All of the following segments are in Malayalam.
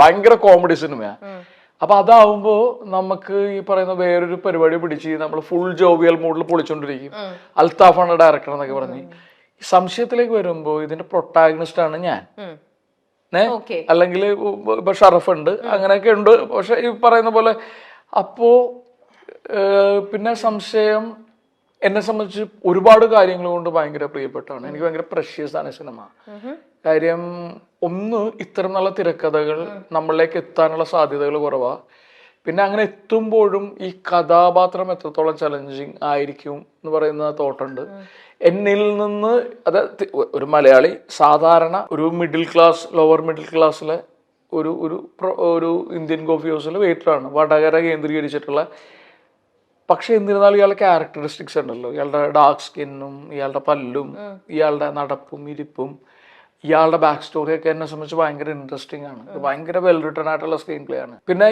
ഭയങ്കര കോമഡി സിനിമയാ അപ്പൊ അതാവുമ്പോ നമുക്ക് ഈ പറയുന്ന വേറൊരു പരിപാടി പിടിച്ച് നമ്മൾ ഫുൾ ജോവിയൽ മൂഡിൽ പൊളിച്ചോണ്ടിരിക്കും. അൽത്താഫാണ് ഡയറക്ടർ എന്നൊക്കെ പറഞ്ഞ്. സംശയത്തിലേക്ക് വരുമ്പോ ഇതിന്റെ പ്രൊട്ടാഗനിസ്റ്റ് ആണ് ഞാൻ? അല്ലെങ്കിൽ ഇപ്പൊ ഷറഫ് ഉണ്ട്. അങ്ങനെയൊക്കെ ഉണ്ട്. പക്ഷെ ഈ പറയുന്ന പോലെ അപ്പോ പിന്നെ സംശയം എന്നെ സംബന്ധിച്ച് ഒരുപാട് കാര്യങ്ങൾ കൊണ്ട് ഭയങ്കര പ്രിയപ്പെട്ടാണ് എനിക്ക് ഭയങ്കര പ്രഷ്യസ് ആണ് ഈ സിനിമ കാര്യം ഒന്ന് ഇത്തരം നല്ല തിരക്കഥകൾ നമ്മളിലേക്ക് എത്താനുള്ള സാധ്യതകൾ കുറവാ. പിന്നെ അങ്ങനെ എത്തുമ്പോഴും ഈ കഥാപാത്രം എത്രത്തോളം ചലഞ്ചിങ് ആയിരിക്കും എന്ന് പറയുന്ന തോട്ടുണ്ട്. എന്നിൽ നിന്ന് അത് തി- ഒരു മലയാളി സാധാരണ ഒരു മിഡിൽ ക്ലാസ് ലോവർ മിഡിൽ ക്ലാസ്സിലെ ഒരു ഒരു ഒരു ഇന്ത്യൻ കോഫി ഹൗസിലെ വെയിറ്ററാണ് വടകര കേന്ദ്രീകരിച്ചിട്ടുള്ള. പക്ഷെ എന്നിരുന്നാലും ഇയാളുടെ ക്യാരക്ടറിസ്റ്റിക്സ് ഉണ്ടല്ലോ. ഇയാളുടെ ഡാർക്ക് സ്കിന്നും ഇയാളുടെ പല്ലും ഇയാളുടെ നടപ്പും ഇരിപ്പും ഇയാളുടെ ബാക്ക് സ്റ്റോറി ഒക്കെ എന്നെ സംബന്ധിച്ച് ഭയങ്കര ഇൻട്രസ്റ്റിംഗ് ആണ്. ഭയങ്കര വെൽ റിട്ടേൺ ആയിട്ടുള്ള സ്ക്രീൻ പ്ലേ ആണ്. പിന്നെ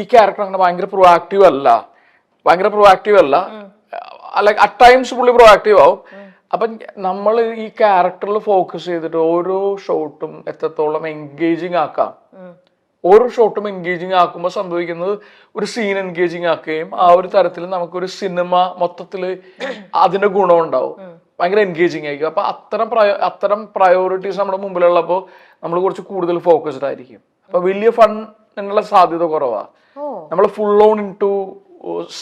ഈ ക്യാരക്ടർ അങ്ങനെ ഭയങ്കര പ്രൊആക്റ്റീവ് അല്ല. ഭയങ്കര പ്രൊആക്റ്റീവ് അല്ല. അല്ല അറ്റ് ടൈംസ് പുള്ളി പ്രൊആക്റ്റീവ് ആവും. അപ്പൊ നമ്മൾ ഈ ക്യാരക്ടറിൽ ഫോക്കസ് ചെയ്തിട്ട് ഓരോ ഷോട്ടും എത്രത്തോളം എൻഗേജിങ് ആക്കാം. ഓരോ ഷോട്ടും എൻഗേജിങ് ആക്കുമ്പോൾ സംഭവിക്കുന്നത് ഒരു സീൻ എൻഗേജിങ് ആക്കുകയും ആ ഒരു തരത്തിൽ നമുക്കൊരു സിനിമ മൊത്തത്തിൽ അതിന്റെ ഗുണം ഉണ്ടാവും ഭയങ്കര എൻഗേജിങ് ആയിരിക്കും. അപ്പൊ അത്തരം പ്രയോ അത്തരം പ്രയോറിറ്റീസ് നമ്മുടെ മുമ്പിലുള്ളപ്പോൾ നമ്മൾ കുറച്ച് കൂടുതൽ ഫോക്കസ്ഡ് ആയിരിക്കും. അപ്പൊ വലിയ ഫണ്ടിനുള്ള സാധ്യത കുറവാ. ഓ. നമ്മൾ full on into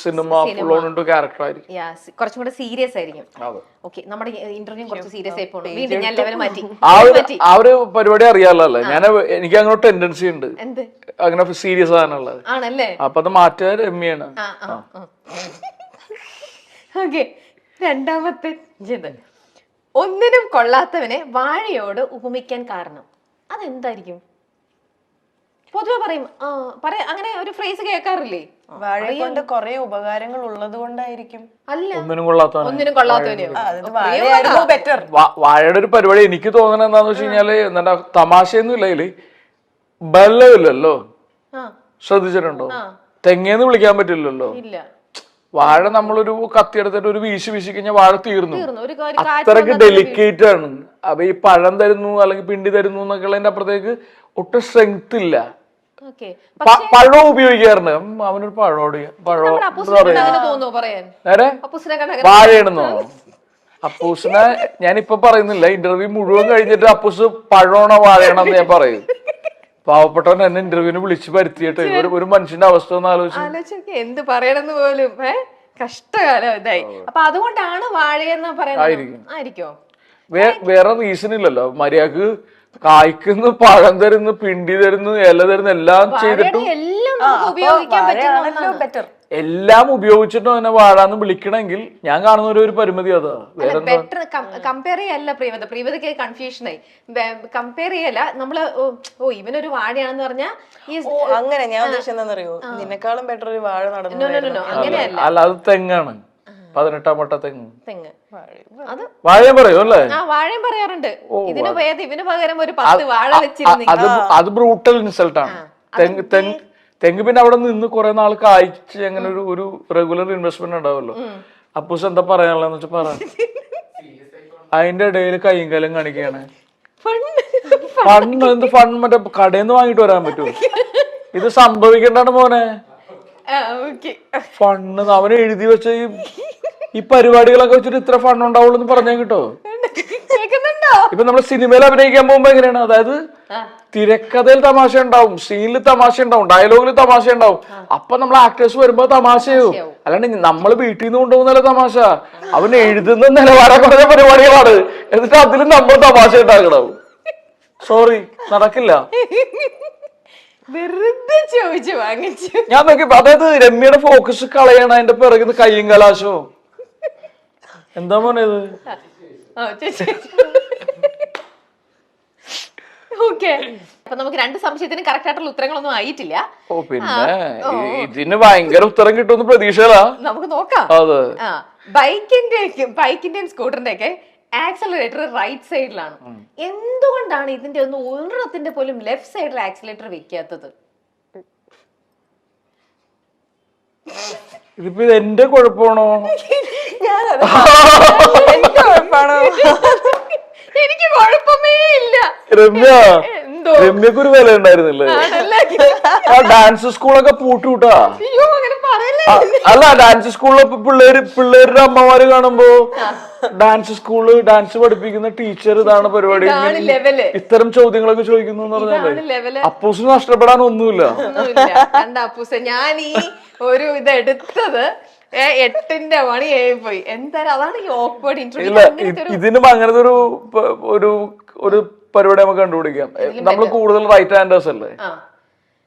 cinema full on into character ആയിരിക്കും. കുറച്ചും കൂടെ സീരിയസ് ആയിരിക്കും. അതെ. ഓക്കെ നമ്മുടെ ഇന്റർവ്യൂ കുറച്ച് സീരിയസ് ആയി വീണ്ടും ഞാൻ ലെവൽ മാറ്റി. ആ ഒരു ആ ഒരു പരിപാടി അറിയാലോ അല്ലേ ഞാൻ എനിക്ക് അങ്ങനെ ടെൻഡൻസി ഉണ്ട്. എന്ത്? അങ്ങനെ സീരിയസ് ആകാനുള്ളത്. ആണല്ലേ? അപ്പൊ അത് മാറ്റാൻ രമ്യാണ് ഓക്കെ രണ്ടാമത്തെ ജിതൻ ഒന്നിനും കൊള്ളാത്തവനെ വാഴയോട് ഉപമിക്കാൻ കാരണം. അതെന്തായിരിക്കും? പൊതുവെ പറയും ആ പറയാ അങ്ങനെ ഒരു ഫ്രേസ് കേൾക്കാറില്ലേ? വാഴയെ കൊണ്ട് കുറെ ഉപകാരങ്ങൾ ഉള്ളത് കൊണ്ടായിരിക്കും. അല്ല. ഒന്നിനും കൊള്ളാത്തവനെ. ഒന്നിനും കൊള്ളാത്തവനെയോ? ബെറ്റർ വാഴയുടെ ഒരു പരിപാടി എനിക്ക് തോന്നുന്നത് എന്താന്ന് വെച്ച് കഴിഞ്ഞാൽ എന്താ തമാശയൊന്നും ഇല്ല ഇതിൽ ബലമില്ലല്ലോ ആ. ശ്രദ്ധിച്ചിട്ടുണ്ടോ? തെങ്ങേന്ന് വിളിക്കാൻ പറ്റില്ലല്ലോ. ഇല്ല. വാഴ നമ്മളൊരു കത്തിയെടുത്തിട്ട് ഒരു വീശി വീശി കഴിഞ്ഞാൽ വാഴ തീർന്നു. അത്രയ്ക്ക് ഡെലിക്കേറ്റ് ആണ് അപ്പൊ ഈ പഴം തരുന്നു അല്ലെങ്കിൽ പിണ്ടി തരുന്നു എന്നൊക്കെ ഉള്ളതിന്റെ അപ്പുറത്തേക്ക് ഒട്ടും സ്ട്രെങ്ത് ഇല്ല. പഴം ഉപയോഗിക്കാറുണ്ട്. അവനൊരു പഴോട് പഴം വാഴയാണെന്നോ? അപ്പൂസിനെ ഞാനിപ്പൊ പറയുന്നില്ല. ഇന്റർവ്യൂ മുഴുവൻ കഴിഞ്ഞിട്ട് അപ്പൂസ് പഴമാണോ വാഴയാണോ എന്ന് ഞാൻ പറയും. പാവപ്പെട്ടവൻ എന്നെ ഇന്റർവ്യൂവിന് വിളിച്ച് വരുത്തിയിട്ട് ഒരു ഒരു മനുഷ്യന്റെ അവസ്ഥ ഒന്ന് ആലോചിച്ചു എന്ത് പറയണമെന്ന് പോലും ഏ? കഷ്ടകാലം ഇതായി. അപ്പൊ അതുകൊണ്ടാണ് വാഴയെന്ന് പറയുന്നത്? ആയിരിക്കും. വേറെ റീസൺ ഇല്ലല്ലോ. മര്യാദയ്ക്ക് കായ്ക്കുന്ന പഴം തരുന്നു പിണ്ടി തരുന്നു ഇല തരുന്നു എല്ലാം ചെയ്തിട്ടും എല്ലാം ഉപയോഗിക്കാൻ. ബെറ്റർ എല്ലാം ഉപയോഗിച്ചിട്ടും എന്നെ വാഴാന്ന് വിളിക്കണമെങ്കിൽ ഞാൻ കാണുന്ന ഒരു- പരിമിതി അതാ. ബെറ്റർ കമ്പയർ ചെയ്യല്ല പ്രിയവത പ്രിയവതയ്ക്ക് കൺഫ്യൂഷനായി കമ്പയർ ചെയ്യല്ല നമ്മൾ ഓ, ഇവനൊരു വാഴയാണെന്ന് പറഞ്ഞാൽ അങ്ങനെ ഞാൻ ഉദ്ദേശിച്ചെന്നറിയോ നിന്നെക്കാളും ബെറ്റർ ഒരു വാഴ നടന്നു അങ്ങനെയല്ല. അല്ല അത് തെങ്ങാണ്. പതിനെട്ടാം വട്ട തെങ്ങ്. തെങ്ങ്. അത് വാഴയും പറയും അല്ലേ? വാഴയും പറയാറുണ്ട്. ഇതിന് ഭേദം ഇതിന് പകരം ഒരു പത്ത് വാഴ വെച്ചിരുന്നെങ്കിൽ. അത് അത് ബ്രൂട്ടൽ ഇൻസൾട്ട് ആണ്. തെങ്ങ് തെങ്ങ് തെങ്ങ് പിന്നെ അവിടെ നിന്ന് കുറെ നാൾ കായ്ച്ച് അങ്ങനെ ഒരു ഒരു റെഗുലർ ഇൻവെസ്റ്റ്മെന്റ് ഉണ്ടാവുമല്ലോ. അപ്പൂസ് എന്താ പറയാനുള്ളതെന്ന് വെച്ചാൽ പറ. അതിന്റെ ഇടയിൽ കൈയും കാലും കാണിക്കുകയാണ് ഫണ്ട് എന്ത് ഫണ്ട് മറ്റേ കടയിൽ നിന്ന് വാങ്ങിട്ട് വരാൻ പറ്റുമോ ഇത് സംഭവിക്കണ്ടാണ് മോനെ. ഫണ്ട് അവൻ എഴുതി വെച്ച ഈ പരിപാടികളൊക്കെ വെച്ചിട്ട് ഇത്ര ഫണ്ട് ഉണ്ടാവുള്ളൂ എന്ന് പറഞ്ഞാൽ കിട്ടോ? ഇപ്പൊ നമ്മൾ സിനിമയിൽ അഭിനയിക്കാൻ പോകുമ്പോ എങ്ങനെയാണ്? അതായത് തിരക്കഥയിൽ തമാശ ഉണ്ടാവും സീനിൽ തമാശ ഉണ്ടാവും ഡയലോഗിൽ തമാശ ഉണ്ടാവും. അപ്പൊ നമ്മൾ ആക്ടേഴ്സ് വരുമ്പോ തമാശയാവും. അല്ലാണ്ട് നമ്മൾ വീട്ടിൽ നിന്ന് കൊണ്ടുപോകുന്നല്ല തമാശ. അവൻ എഴുതുന്ന നിലവാരം കുറഞ്ഞ പരിപാടികളാണ്. എന്നിട്ട് അതിൽ നമ്മൾ തമാശ ഉണ്ടാക്കണം. സോറി നടക്കില്ല. വെറുതെ ചോദിച്ചു വാങ്ങിച്ചു. ഞാൻ നോക്കി അതായത് രമ്യയുടെ ഫോക്കസ് കളയണ അതിന്റെ പിറകുന്ന കയ്യും കലാശോ എന്താ മോനെ ഇത്? ആ, ചേച്ചി. ഓക്കെ അപ്പൊ നമുക്ക് രണ്ട് സംശയത്തിന് കറക്റ്റ് ആയിട്ടുള്ള ഉത്തരങ്ങളൊന്നും ആയിട്ടില്ല. ഓ പിന്നെ ഇതിന് ഭയങ്കര ഉത്തരം കിട്ടുമെന്ന് പ്രതീക്ഷകളാ നമുക്ക് നോക്കാം. അതെ. ആ ബൈക്കിന്റെ ബൈക്കിന്റെയും സ്കൂട്ടറിന്റെ ഒക്കെ ആക്സലറേറ്റർ റൈറ്റ് സൈഡിലാണ് എന്തുകൊണ്ടാണ് ഇതിന്റെ ഒന്നും ഒരെണ്ണത്തിന്റെ പോലും ലെഫ്റ്റ് സൈഡിൽ ആക്സലേറ്റർ വെക്കാത്തത്? ഇതിപ്പോ ഇത് എന്റെ കുഴപ്പമാണോ? ഞാനത് കുഴപ്പമാണോ? എനിക്ക് കുഴപ്പമേ ഇല്ല. രമ്യ രമ്യക്ക് ഒരു വില ഉണ്ടായിരുന്നില്ലേ? ആ ഡാൻസ് സ്കൂളൊക്കെ പൂട്ടുകൂട്ടാ അല്ല ഡാൻസ് സ്കൂളിലെ പിള്ളേര് പിള്ളേരുടെ അമ്മമാര് കാണുമ്പോ ഡാൻസ് സ്കൂൾ ഡാൻസ് പഠിപ്പിക്കുന്ന ടീച്ചർ ഇതാണ് പരിപാടി. ഇത്തരം ചോദ്യങ്ങളൊക്കെ ചോദിക്കുന്നു എന്ന് പറഞ്ഞാലേ അപ്പൂസിന് നഷ്ടപ്പെടാൻ ഒന്നുമില്ല. ഞാൻ ഈ ഒരു ഇത് എടുത്തത് എട്ടിന്റെ മണി പോയി എന്തായാലും അതാണ് ഈ ഇല്ല ഇന്റർവ്യൂ ഇതിനും അങ്ങനത്തെ ഒരു ഒരു ഒരു പരിപാടി നമുക്ക് കണ്ടുപിടിക്കാം. നമ്മൾ കൂടുതൽ റൈറ്റ് ഹാൻഡേഴ്സ് അല്ലേ?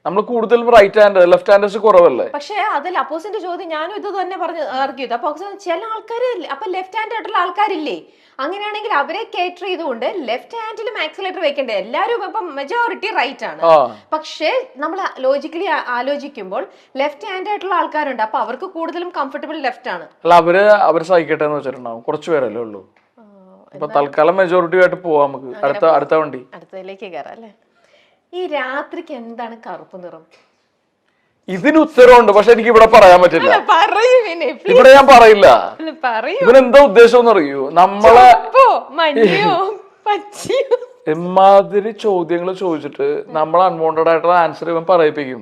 നമ്മൾ കൂടുതൽ റൈറ്റ് ഹാൻഡ് ലെഫ്റ്റ് ഹാൻഡേഴ്സ് കുറവല്ലേ? പക്ഷേ അതിൽ അപ്പോസിന്റെ ചോദ്യം ഞാനും ഇത് തന്നെ പറഞ്ഞു ഇറക്കിയത് അപ്പൊ ചില ആൾക്കാർ അപ്പൊ ലെഫ്റ്റ് ഹാൻഡ് ആയിട്ടുള്ള ആൾക്കാരില്ലേ? അങ്ങനെയാണെങ്കിൽ അവരെ കേറ്റർ ചെയ്തുകൊണ്ട് ലെഫ്റ്റ് ഹാൻഡിലും ആക്സിലേറ്റർ വെക്കേണ്ടത് എല്ലാവരും ഇപ്പം മെജോറിറ്റി റൈറ്റ് ആണ്. പക്ഷേ നമ്മൾ ലോജിക്കലി ആലോചിക്കുമ്പോൾ ലെഫ്റ്റ് ഹാൻഡ് ആയിട്ടുള്ള ആൾക്കാരുണ്ട്. അപ്പൊ അവർക്ക് കൂടുതലും കംഫർട്ടബിൾ ലെഫ്റ്റ് ആണ്. അല്ല അവർ അവർ സഹിക്കട്ടെ എന്ന് വെച്ചിട്ടുണ്ടാവും. കുറച്ച് പേരല്ലേ ഉള്ളൂ. അപ്പൊ തൽക്കാലം മെജോറിറ്റി ആയിട്ട് പോവാം നമുക്ക്. അടുത്ത അടുത്ത വണ്ടി. അടുത്തതിലേക്ക് കയറാം അല്ലേ? ഈ രാത്രിക്ക് എന്താണ് കറുപ്പ് നിറം? ഇതിന് ഉത്തരവുണ്ട് പക്ഷെ എനിക്ക് ഇവിടെ പറയാൻ പറ്റില്ല. ഇവിടെ ഞാൻ പറയില്ല. ഇവനെന്താ ഉദ്ദേശം അറിയൂ? നമ്മളെ എമ്മാതിരി ചോദ്യങ്ങൾ ചോദിച്ചിട്ട് നമ്മൾ അൺവോണ്ടഡ് ആയിട്ടുള്ള ആൻസർ ഇവൻ പറയിപ്പിക്കും.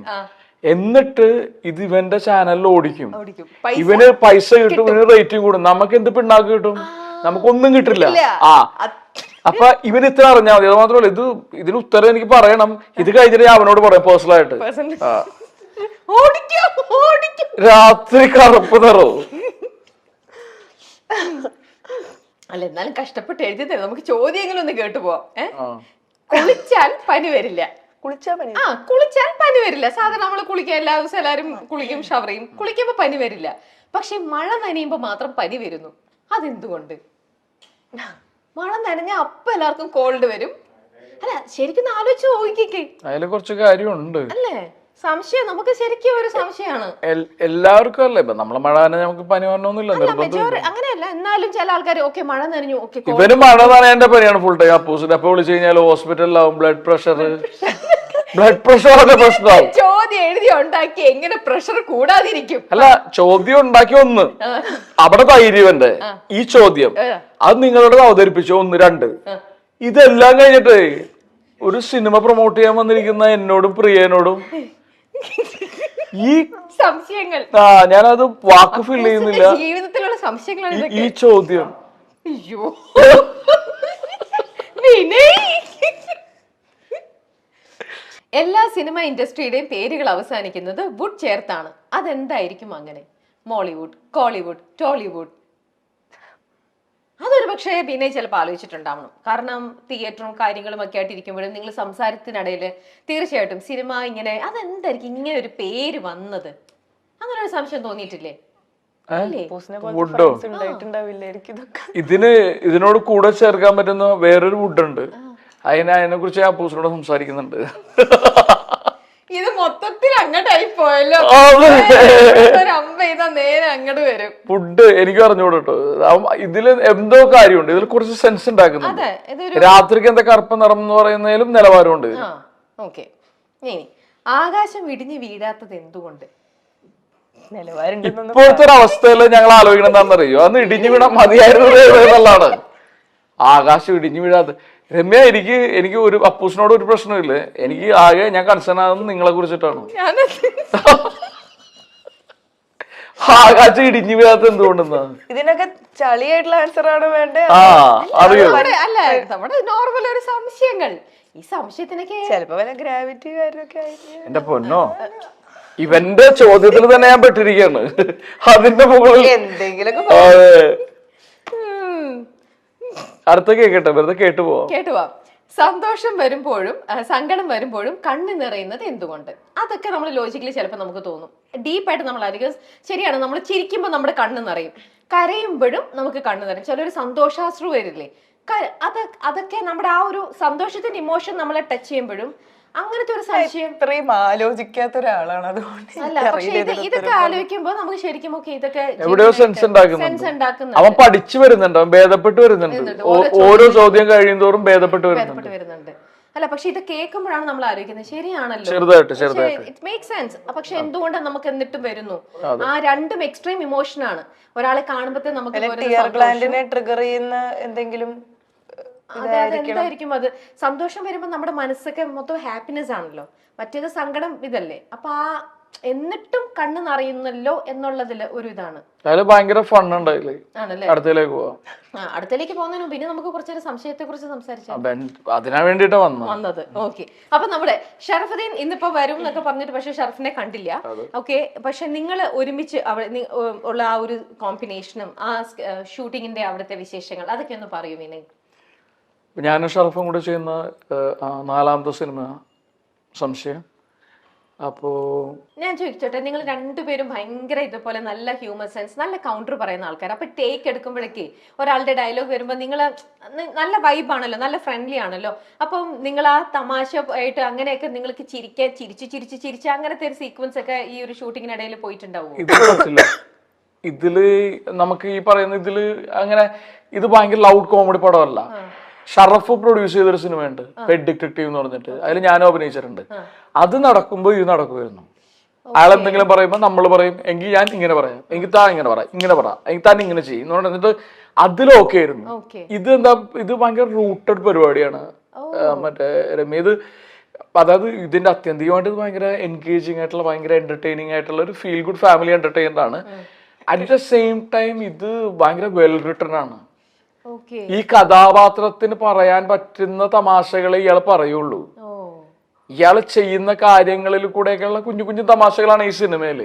എന്നിട്ട് ഇത് ഇവന്റെ ചാനലിൽ ഓടിക്കും. ഇവന് പൈസ കിട്ടും ഇവന് റേറ്റിംഗ് കൂടും. നമുക്ക് എന്ത് പിണ്ണാക്ക് കിട്ടും? നമുക്കൊന്നും കിട്ടില്ല. ആ. അപ്പൊ ഇവൻ ഇത്ര അറിഞ്ഞാൽ മതി. അത് മാത്രമല്ല ഇത് ഇതിന് ഉത്തരം എനിക്ക് പറയണം. ഇത് കഴിഞ്ഞിട്ട് ഞാൻ അവനോട് പറയാം പേഴ്സണൽ ആയിട്ട്. ആ. ഓടിക്കോ ഓടിക്കോ. രാത്രി കറുപ്പ് നിറവും. അല്ല എന്നാലും കഷ്ടപ്പെട്ട് എഴുതി തരും നമുക്ക് ചോദ്യങ്ങളും ഒന്ന് കേട്ടു പോവാം. ഏ? ആ. കുളിച്ചാൽ പനി വരില്ല. കുളിച്ചാ പനി? ആ കുളിച്ചാൽ പനി വരില്ല. സാധാരണ നമ്മൾ കുളിക്കാൻ എല്ലാ ദിവസവും എല്ലാവരും കുളിക്കും ഷവർ ചെയ്യും കുളിക്കുമ്പോ പനി വരില്ല. പക്ഷെ മഴ നനയുമ്പോ മാത്രം പനി വരുന്നു. അതെന്തുകൊണ്ട്? മഴ നനഞ്ഞ അപ്പ എല്ലാവർക്കും കോൾഡ് വരും. അല്ല ശരിക്കും ആലോചിച്ച് നോക്കിക്കേ. അതിൽ കുറച്ച് കാര്യമുണ്ട്. അല്ലേ? സംശയം നമുക്ക് ശരിക്കും ഒരു സംശയമാണ്. എല്ലാവർക്കും അല്ലേ? ഇപ്പൊ നമ്മളെ മഴ നമുക്ക് പനി വരണമെന്നില്ല അങ്ങനെയല്ല എന്നാലും ചില ആൾക്കാർ ഓക്കെ മഴ നനഞ്ഞു ഓക്കെ ഇവന് മഴ നനയേണ്ട പനിയാണ് ഫുൾ ടൈം അപ്പൂസിന്റെ അപ്പൊ വിളിച്ചു കഴിഞ്ഞാൽ ഹോസ്പിറ്റലിലാവും ബ്ലഡ് പ്രഷർ ബ്ലഡ് പ്രഷറൊക്കെ പ്രശ്നമാവും. ചോദ്യം ഉണ്ടാക്കി എങ്ങനെ പ്രഷർ കൂടാതിരിക്കും? അല്ല ചോദ്യം ഉണ്ടാക്കി ഒന്ന്. അവിടെ ധൈര്യവന്റെ ഈ ചോദ്യം. അത് നിങ്ങളോട് അവതരിപ്പിച്ചു ഒന്ന് രണ്ട്. ഇതെല്ലാം കഴിഞ്ഞിട്ട് ഒരു സിനിമ പ്രൊമോട്ട് ചെയ്യാൻ വന്നിരിക്കുന്ന എന്നോടും പ്രിയനോടും ഈ സംശയങ്ങൾ. ആ ഞാനത് വാക്ക് ഫിൽ ചെയ്യുന്നില്ല. ജീവിതത്തിലുള്ള സംശയങ്ങളാണ് ഈ- ഈ ചോദ്യം. അയ്യോ. വിനയ്! എല്ലാ സിനിമ ഇൻഡസ്ട്രിയുടെയും പേരുകൾ അവസാനിക്കുന്നത് വുഡ് ചേർത്താണ്. അതെന്തായിരിക്കും അങ്ങനെ? Mollywood Kollywood Tollywood. അതൊരു പക്ഷേ പിന്നെ ചിലപ്പോൾ ആലോചിച്ചിട്ടുണ്ടാവണം. കാരണം തിയേറ്ററും കാര്യങ്ങളും ഒക്കെ ആയിട്ട് ഇരിക്കുമ്പോഴും നിങ്ങൾ സംസാരത്തിനിടയിൽ തീർച്ചയായിട്ടും സിനിമ ഇങ്ങനെ അതെന്തായിരിക്കും ഇങ്ങനെ ഒരു പേര് വന്നത്? അങ്ങനെ ഒരു സംശയം തോന്നിയിട്ടില്ലേ? ഇതിന് ഇതിനോട് കൂടെ ചേർക്കാൻ പറ്റുന്ന വേറൊരു വുഡ് ഉണ്ട് അതിനെ അതിനെ കുറിച്ച് ഞാൻ അപ്പൂസിനോട് സംസാരിക്കുന്നുണ്ട്. ഇത് മൊത്തത്തിൽ അങ്ങോട്ടായി പോയല്ലോ. നേരെ അങ്ങോട്ട് വരും. ഫുഡ് എനിക്ക് പറഞ്ഞുകൂടെ കേട്ടോ ഇതിൽ എന്തോ കാര്യമുണ്ട്. ഇതിൽ കുറച്ച് സെൻസ് ഉണ്ടാക്കുന്നുണ്ട്. രാത്രിക്ക് എന്താ കറുപ്പ് നിറം എന്ന് പറയുന്നതിലും നിലവാരമുണ്ട്. ഓക്കെ. ആകാശം ഇടിഞ്ഞ് വീഴാത്തത് എന്തുകൊണ്ട്? ഇപ്പോഴത്തെ ഒരു അവസ്ഥയിൽ ഞങ്ങൾ ആലോചിക്കണം എന്താണെന്നറിയോ അന്ന് ഇടിഞ്ഞു വീണാൽ മതിയായിരുന്നു എന്നുള്ളതാണ്. ആകാശം ഇടിഞ്ഞു വീഴാത്ത രമ്യ എനിക്ക് എനിക്ക് ഒരു അപ്പൂസിനോട് ഒരു പ്രശ്നമില്ല. എനിക്ക് ആകെ ഞാൻ കൺസേൺ ആകുന്നത് നിങ്ങളെ കുറിച്ചിട്ടാണ്. ആകാശ ഇടിഞ്ഞു വീഴാത്ത എന്തുകൊണ്ടെന്നാ? ഇതിനൊക്കെ ചളിയായിട്ടുള്ള ആൻസർ ആണ് വേണ്ടത്. ആ അറിയോ? അല്ല നമ്മുടെ നോർമൽ ഒരു സംശയങ്ങൾ. ഈ സംശയത്തിനൊക്കെ ചിലപ്പോ വല്ല ഗ്രാവിറ്റി കാര്യമൊക്കെ എന്റെ പൊന്നോ? ഇവന്റെ ചോദ്യത്തിൽ തന്നെ ഞാൻ പെട്ടിരിക്കുകയാണ്. അതിന്റെ മുകളിൽ എന്തെങ്കിലുമൊക്കെ അടുത്ത കേക്കട്ടെ വെറുതെ കേട്ടു പോവാം. കേട്ടുവാ സന്തോഷം വരുമ്പോഴും സങ്കടം വരുമ്പോഴും കണ്ണ് നിറയുന്നത് എന്തുകൊണ്ട്? അതൊക്കെ നമ്മൾ ലോജിക്കലി ചിലപ്പോൾ നമുക്ക് തോന്നും. ഡീപ്പായിട്ട് നമ്മൾ അധികം ശരിയാണ് നമ്മൾ ചിരിക്കുമ്പോൾ നമ്മുടെ കണ്ണ് നിറയും. കരയുമ്പോഴും നമുക്ക് കണ്ണ് നിറയും. ചിലൊരു സന്തോഷാശ്രു വരില്ലേ? അത് അതൊക്കെ നമ്മുടെ ആ ഒരു സന്തോഷത്തിന്റെ ഇമോഷൻ നമ്മളെ ടച്ച് ചെയ്യുമ്പോഴും അങ്ങനത്തെ ഒരു സംശയം ഇത്രയും ആലോചിക്കാത്ത ഒരാളാണ് അതുകൊണ്ട് അല്ല പക്ഷെ ഇത് ഇതൊക്കെ ആലോചിക്കുമ്പോൾ നമുക്ക് ശരിക്കും ഒക്കെ ഇതൊക്കെ എവിടെയോ സെൻസ് ഉണ്ടാക്കുന്നുണ്ട്. സെൻസ് ഉണ്ടാക്കുന്ന അവൻ പഠിച്ചു വരുന്നുണ്ട് അവൻ ഭേദപ്പെട്ട് വരുന്നുണ്ട്. ഓരോ ചോദ്യം കഴിയുന്തോറും ഭേദപ്പെട്ട് വരുന്നുണ്ട്. ഭേദപ്പെട്ട് വരുന്നുണ്ട്. അല്ല പക്ഷെ ഇത് കേൾക്കുമ്പോഴാണ് നമ്മൾ ആലോചിക്കുന്നത്. ശരിയാണല്ലോ. ചെറുതായിട്ട് ചെറുതായിട്ട്. ഇറ്റ് മേക്ക് സെൻസ് പക്ഷെ എന്തുകൊണ്ടാണ് നമുക്ക് എന്നിട്ടും വരുന്നു? ആ രണ്ടും എക്സ്ട്രീം ഇമോഷൻ ആണ്. ഒരാളെ കാണുമ്പോഴത്തെ നമുക്ക് ടിയർ ഗ്ലാൻഡിനെ ട്രിഗർ ചെയ്യുന്ന എന്തെങ്കിലും എന്തായിരിക്കും അത്? സന്തോഷം വരുമ്പോ നമ്മുടെ മനസ്സൊക്കെ മൊത്തം ഹാപ്പിനെസ് ആണല്ലോ. മറ്റേത് സങ്കടം ഇതല്ലേ. അപ്പൊ ആ എന്നിട്ടും കണ്ണ് നിറയുന്നല്ലോ എന്നുള്ളതിൽ ഒരു ഇതാണ്. അതിൽ ഭയങ്കര അടുത്തേക്ക് പോവാം. അടുത്തേക്ക് പോകുന്നതിന് പിന്നെ നമുക്ക് കുറച്ചൊരു സംശയത്തെ കുറിച്ച് സംസാരിച്ചു അതിനാ വേണ്ടിട്ടാ വന്നത്. ഓക്കെ. അപ്പൊ നമ്മുടെ ഷറഫുദ്ദീൻ ഇന്നിപ്പോ വരും എന്നൊക്കെ പറഞ്ഞിട്ട് പക്ഷെ ഷറഫിനെ കണ്ടില്ല. ഓക്കെ പക്ഷെ നിങ്ങൾ ഒരുമിച്ച് ഉള്ള ആ ഒരു കോമ്പിനേഷനും ആ ഷൂട്ടിങ്ങിന്റെ അവിടുത്തെ വിശേഷങ്ങൾ അതൊക്കെ ഒന്ന് പറയൂ മീനെ ഞാനും ഷറഫും കൂടെ ചെയ്യുന്ന നാലാമത്തെ സിനിമ സംശയം. അപ്പോ ഞാൻ ചോദിച്ചോട്ടെ നിങ്ങൾ രണ്ടുപേരും ഭയങ്കര ഇതുപോലെ നല്ല ഹ്യൂമർ സെൻസ് നല്ല കൗണ്ടർ പറയുന്ന ആൾക്കാർ അപ്പൊ ടേക്ക് എടുക്കുമ്പോഴേക്ക് ഒരാളുടെ ഡയലോഗ് വരുമ്പോൾ നിങ്ങൾ നല്ല വൈബാണല്ലോ നല്ല ഫ്രണ്ട്ലി ആണല്ലോ. അപ്പം നിങ്ങൾ ആ തമാശ ആയിട്ട് അങ്ങനെയൊക്കെ നിങ്ങൾക്ക് ചിരിക്കാൻ ചിരിച്ചു ചിരിച്ചു ചിരിച്ച് അങ്ങനത്തെ ഒരു സീക്വൻസ് ഒക്കെ ഈ ഒരു ഷൂട്ടിങ്ങിനിടയിൽ പോയിട്ടുണ്ടാവും? ഇതിൽ നമുക്ക് ഈ പറയുന്ന ഇതിൽ അങ്ങനെ ഇത് ഭയങ്കര ലൗഡ് കോമഡി പടമല്ല. ഷറഫ് പ്രൊഡ്യൂസ് ചെയ്തൊരു സിനിമയുണ്ട് പെഡ് ഡിറ്റക്റ്റീവ് എന്ന് പറഞ്ഞിട്ട്. അതിൽ ഞാനും അഭിനയിച്ചിട്ടുണ്ട്. അത് നടക്കുമ്പോൾ ഇത് നടക്കുമായിരുന്നു. അയാൾ എന്തെങ്കിലും പറയുമ്പോൾ നമ്മൾ പറയും എങ്കിൽ ഞാൻ ഇങ്ങനെ പറയാം എങ്കിൽ താൻ ഇങ്ങനെ പറ ഇങ്ങനെ പറ എങ്കിൽ താൻ ഇങ്ങനെ ചെയ്യും എന്ന് പറഞ്ഞിട്ട് അതിലൊക്കെ ആയിരുന്നു. ഇത് എന്താ ഇത് ഭയങ്കര റൂട്ടഡ് പരിപാടിയാണ്. മറ്റേ രമ്യ ഇത് അതായത് ഇതിന്റെ അത്യന്തികമായിട്ട് ഇത് ഭയങ്കര എൻഗേജിങ് ആയിട്ടുള്ള ഭയങ്കര എന്റർടൈനിങ് ആയിട്ടുള്ള ഒരു ഫീൽ ഗുഡ് ഫാമിലി എന്റർടൈനർ ആണ്. അറ്റ് ദ സെയിം ടൈം ഇത് ഭയങ്കര വെൽ റിട്ടേൺ ആണ്. ഈ കഥാപാത്രത്തിന് പറയാൻ പറ്റുന്ന തമാശകളെ ഇയാൾ പറയുള്ളൂ. ഇയാൾ ചെയ്യുന്ന കാര്യങ്ങളിൽ കൂടെയൊക്കെയുള്ള കുഞ്ഞു കുഞ്ഞു തമാശകളാണ് ഈ സിനിമയിൽ.